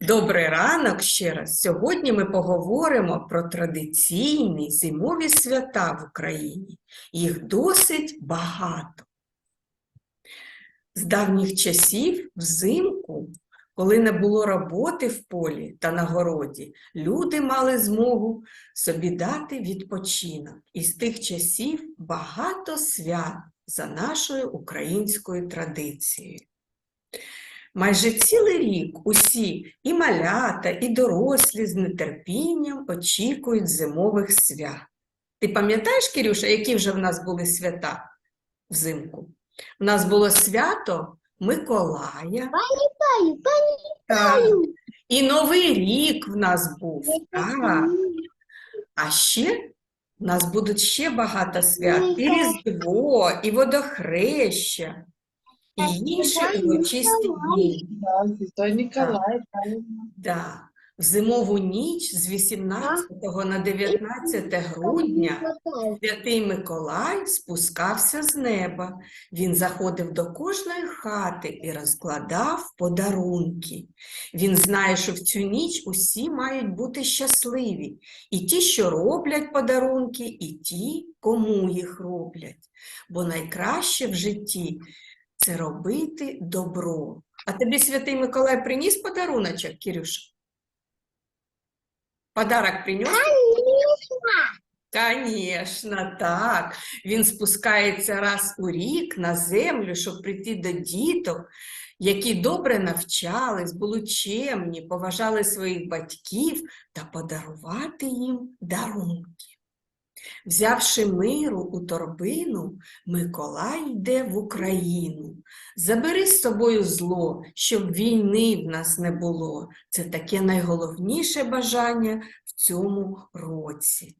Добрий ранок ще раз. Сьогодні ми поговоримо про традиційні зимові свята в Україні. Їх досить багато. З давніх часів взимку, коли не було роботи в полі та на городі, люди мали змогу собі дати відпочинок. І з тих часів багато свят за нашою українською традицією. Майже цілий рік усі і малята, і дорослі з нетерпінням очікують зимових свят. Ти пам'ятаєш, Кирюша, які вже в нас були свята взимку? У нас було свято Миколая. Пам'ятаю, пам'ятаю. І Новий рік в нас був. Так. А ще в нас будуть ще багато свят. І Різдво, і водохреща, і інші урочисті дні. Святой правильно. Да. В зимову ніч з 18 на 19 грудня Святий Миколай спускався з неба. Він заходив до кожної хати і розкладав подарунки. Він знає, що в цю ніч усі мають бути щасливі. І ті, що роблять подарунки, і ті, кому їх роблять. Бо найкраще в житті це робити добро. А тобі Святий Миколай приніс подаруночок, Кирюша? Подарок приніс? Конечно, так. Він спускається раз у рік на землю, щоб прийти до діток, які добре навчались, були чемні, поважали своїх батьків та подарувати їм дарунки. Взявши миру у торбину, Миколай йде в Україну. Забери з собою зло, щоб війни в нас не було. Це таке найголовніше бажання в цьому році.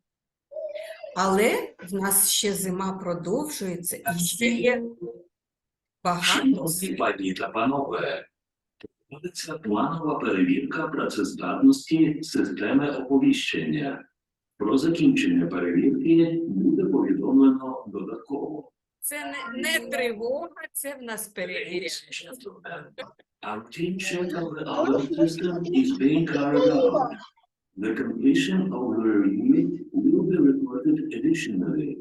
Але в нас ще зима продовжується і ще є багато пані та панове, проводиться планова перевірка працездатності системи оповіщення. Про закінчення перевірки буде повідомлено додатково. Це не, не тривога, це в нас перевірка. Check of the alert system is being carried out. The completion of the review will be reported additionally.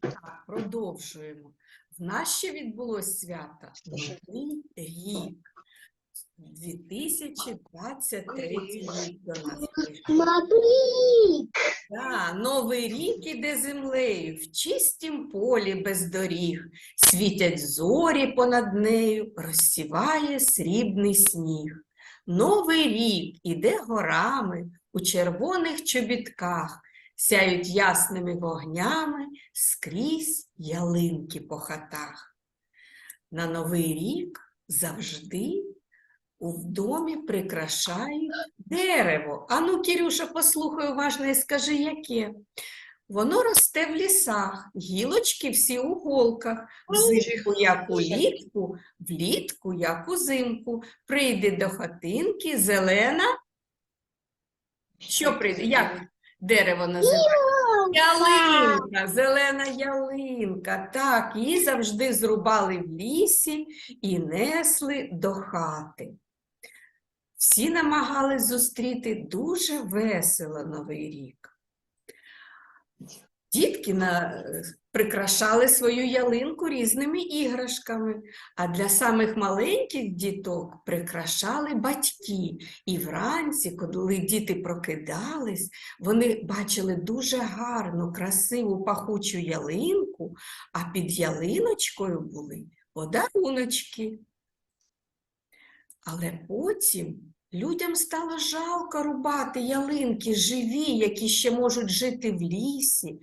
Так, Продовжуємо. В нас ще відбулось свято Новий рік. 2023 рік до нас. Мабрік. Да, новий рік іде землею, в чистім полі без доріг, світять зорі понад нею, розсіває срібний сніг. Новий рік іде горами у червоних чобітках, сяють ясними вогнями скрізь ялинки по хатах. На новий рік завжди у домі прикрашають Дерево. Ану, Кірюша, послухай уважно і скажи, яке. Воно росте в лісах, гілочки всі у голках, взимку, як улітку, влітку, як узимку. Прийде до хатинки зелена. Що прийде? Як дерево називається? Ялинка, зелена ялинка. Так, її завжди зрубали в лісі і несли до хати. Всі намагались зустріти дуже весело Новий рік. Дітки на... прикрашали свою ялинку різними іграшками, а для самих маленьких діток прикрашали батьки. І вранці, коли діти прокидались, вони бачили дуже гарну, красиву пахучу ялинку, а під ялиночкою були подаруночки. Але потім людям стало жалко рубати ялинки живі, які ще можуть жити в лісі,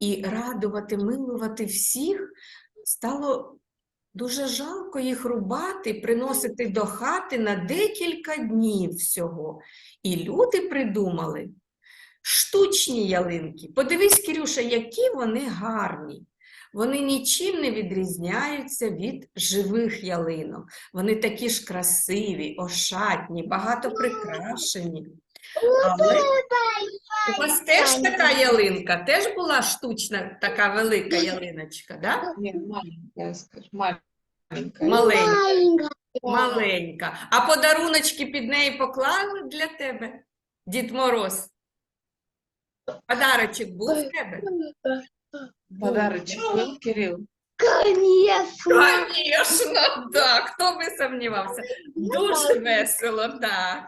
і радувати, милувати всіх. Стало дуже жалко їх рубати, приносити до хати на декілька днів всього. І люди придумали штучні ялинки. Подивись, Кирюша, які вони гарні. Вони нічим не відрізняються від живих ялинок. Вони такі ж красиві, ошатні, багато прикрашені. Але у вас теж така ялинка, теж була штучна така велика ялиночка, да? Не, маленькая, скажи, маленькая. Маленька. Маленькая. Маленька. А подаруночки під неї поклали для тебе? Дід Мороз. Подарочок був в тебе? Подарочек был, Кирилл? Конечно. Звісно, так. Хто би сумнівався? Дуже весело, так.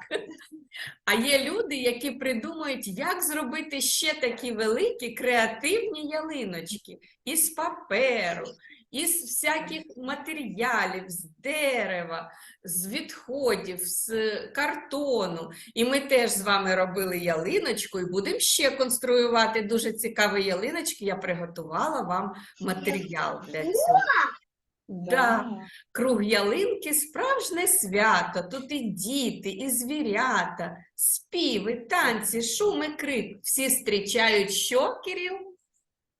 А є люди, які придумують, як зробити ще такі великі креативні ялиночки із паперу, із всяких матеріалів, з дерева, з відходів, з картону. І ми теж з вами робили ялиночку і будемо ще конструювати дуже цікаві ялиночки. Я приготувала вам матеріал для цього. Да. Круг ялинки справжнє свято. Тут і діти, і звірята, співи, танці, шум і крик. Всі зустрічають що, Кирил?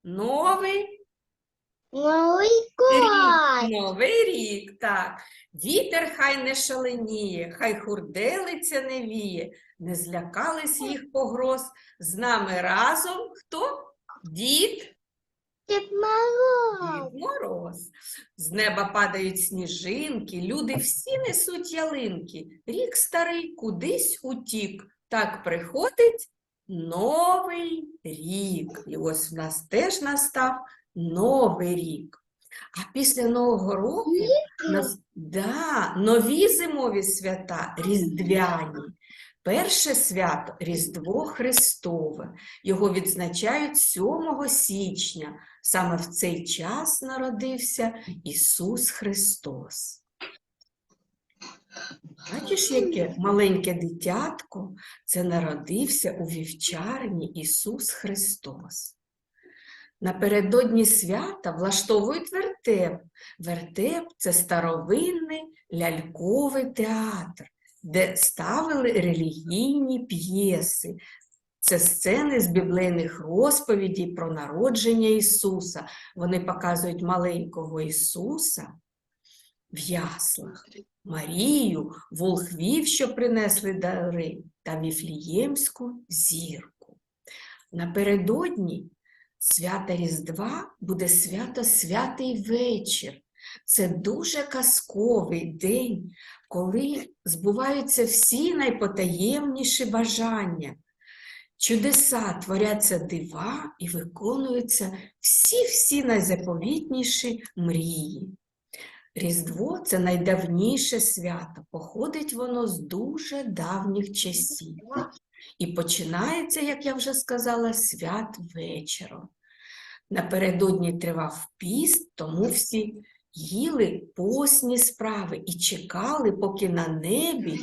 Новий Новый рік. Новий рік, так. Вітер хай не шаленіє, хай хурделиця не віє, не злякались їх погроз. З нами разом хто? Дід Дед Мороз. Дід Мороз. З неба падають сніжинки, люди всі несуть ялинки. Рік старий кудись утік. Так приходить новий рік. І ось в нас теж настав новий рік. А після Нового року нас, да, нові зимові свята різдвяні. Перше свято Різдво Христове. Його відзначають 7 січня. Саме в цей час народився Ісус Христос. Бачиш, яке маленьке дитятко це народився у вівчарні Ісус Христос. Напередодні свята влаштовують вертеп. Вертеп це старовинний ляльковий театр, де ставили релігійні п'єси. Це сцени з біблійних розповідей про народження Ісуса. Вони показують маленького Ісуса в яслах, Марію, волхвів, що принесли дари, та Віфліємську зірку. Напередодні свята Різдва буде свято Святий вечір. Це дуже казковий день, коли збуваються всі найпотаємніші бажання. Чудеса творяться дива і виконуються всі-всі найзаповітніші мрії. Різдво це найдавніше свято, походить воно з дуже давніх часів. І починається, як я вже сказала, свят вечором. Напередодні тривав піст, тому всі їли постні справи і чекали, поки на небі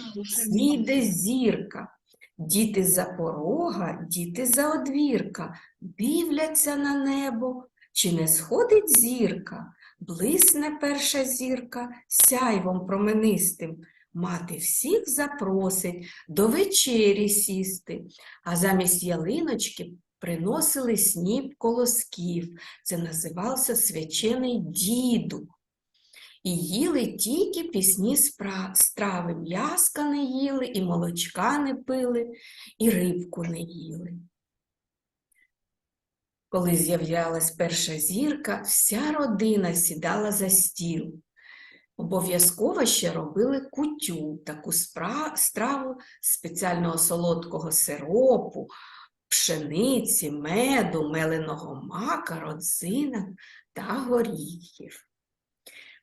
зійде зірка. Діти за порога, діти за одвірка, дивляться на небо, чи не сходить зірка, блисне перша зірка сяйвом променистим. Мати всіх запросить до вечері сісти, а замість ялиночки приносили сніп колосків. Це називався свячений діду. І їли тільки пісні страви, м'яска не їли, і молочка не пили, і рибку не їли. Коли з'являлась перша зірка, вся родина сідала за стіл. Обов'язково ще робили кутю, таку страву спеціального солодкого сиропу, пшениці, меду, меленого мака, родзинок та горіхів.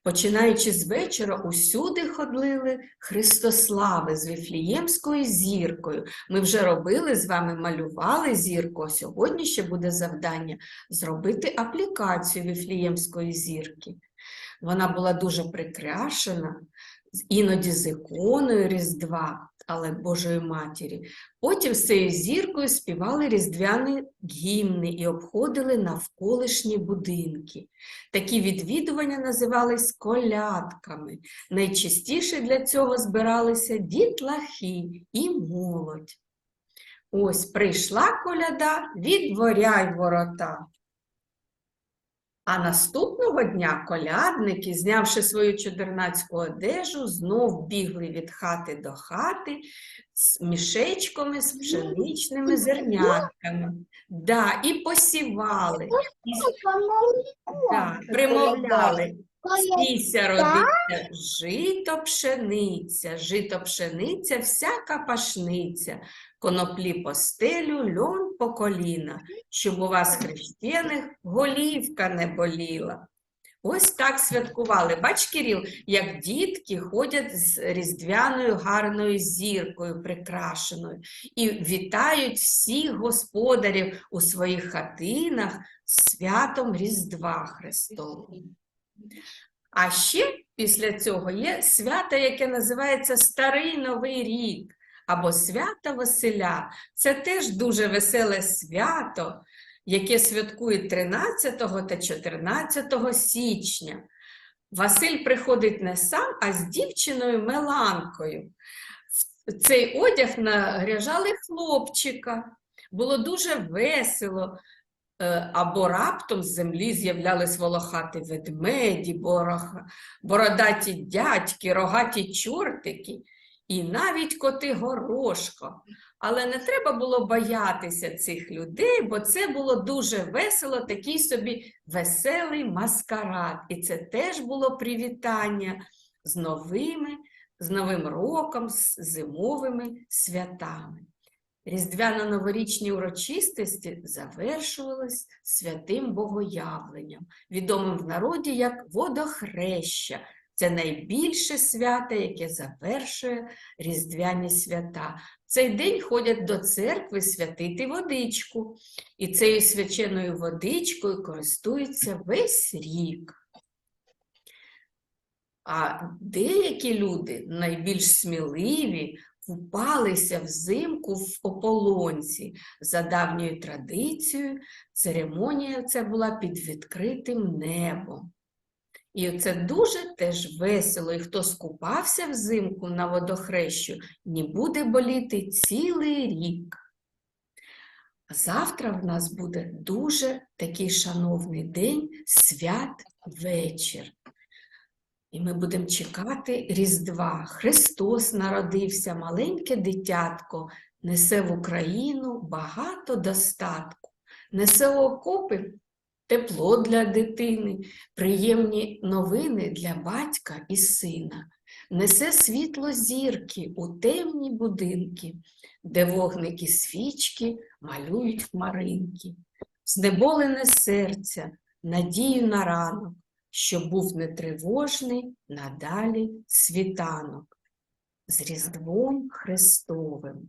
Починаючи з вечора, усюди ходили Христослави з Віфліємською зіркою. Ми вже робили з вами, малювали зірку, а сьогодні ще буде завдання зробити аплікацію Віфліємської зірки. Вона була дуже прикрашена, іноді з іконою Різдва, але Божої Матері. Потім з цією зіркою співали різдвяні гімни і обходили навколишні будинки. Такі відвідування називались колядками. Найчастіше для цього збиралися дітлахи і молодь. Ось прийшла коляда, відворяй ворота. А наступного дня колядники, знявши свою чудернацьку одежу, знов бігли від хати до хати з мішечками з пшеничними зернятками. Да, і посівали, і Да, примовляли Сійся, родиться, жито пшениця, жито пшениця, всяка пашниця, коноплі по стелю, льон по коліна, щоб у вас хрещених голівка не боліла. Ось так святкували. Бач, Кирил, як дітки ходять з різдвяною гарною зіркою прикрашеною і вітають всіх господарів у своїх хатинах святом Різдва Христового. А ще після цього є свято, яке називається Старий Новий рік або свято Василя. Це теж дуже веселе свято, яке святкують 13 та 14 січня. Василь приходить не сам, а з дівчиною Меланкою. Цей одяг наряжали хлопчика. Було дуже весело. Е, Або раптом з землі з'являлись волохаті ведмеді, бородаті дядьки, рогаті чортики і навіть коти горошко. Але не треба було боятися цих людей, бо це було дуже весело, такий собі веселий маскарад. І це теж було привітання з новими, з Новим роком, з зимовими святами. Різдвяно-новорічні урочистості завершувались святим богоявленням, відомим в народі як водохреща. Це найбільше свято, яке завершує різдвяні свята. В цей день ходять до церкви святити водичку, і цією свяченою водичкою користуються весь рік. А деякі люди, найбільш сміливі, купалися взимку в ополонці. За давньою традицією, церемонія ця була під відкритим небом. І це дуже теж весело. І хто скупався взимку на водохрещу, не буде боліти цілий рік. Завтра в нас буде дуже такий шановний день, свят вечір. І ми будемо чекати Різдва. Христос народився, маленьке дитятко, несе в Україну багато достатку, несе окопи тепло для дитини, приємні новини для батька і сина, несе світло зірки у темні будинки, де вогники свічки малюють хмаринки, знеболене серця, надію на ранок, щоб був нетривожний надалі світанок з Різдвом Христовим.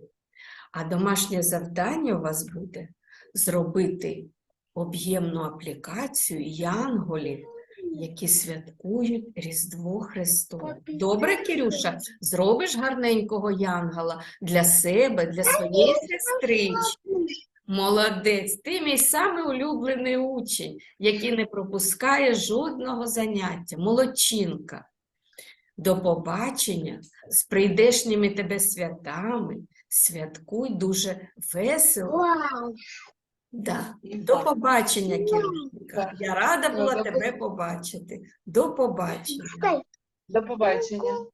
А домашнє завдання у вас буде зробити об'ємну аплікацію янголів, які святкують Різдво Христове. Добре, Кирюша, зробиш гарненького янгола для себе, для своєї сестрички. Молодець, ти мій самий улюблений учень, який не пропускає жодного заняття. Молодчинка. До побачення з прийдешніми тебе святами. Святкуй дуже весело. Вау. Да. До побачення, Кирюшенька. Я рада була тебе побачити. До побачення. До побачення.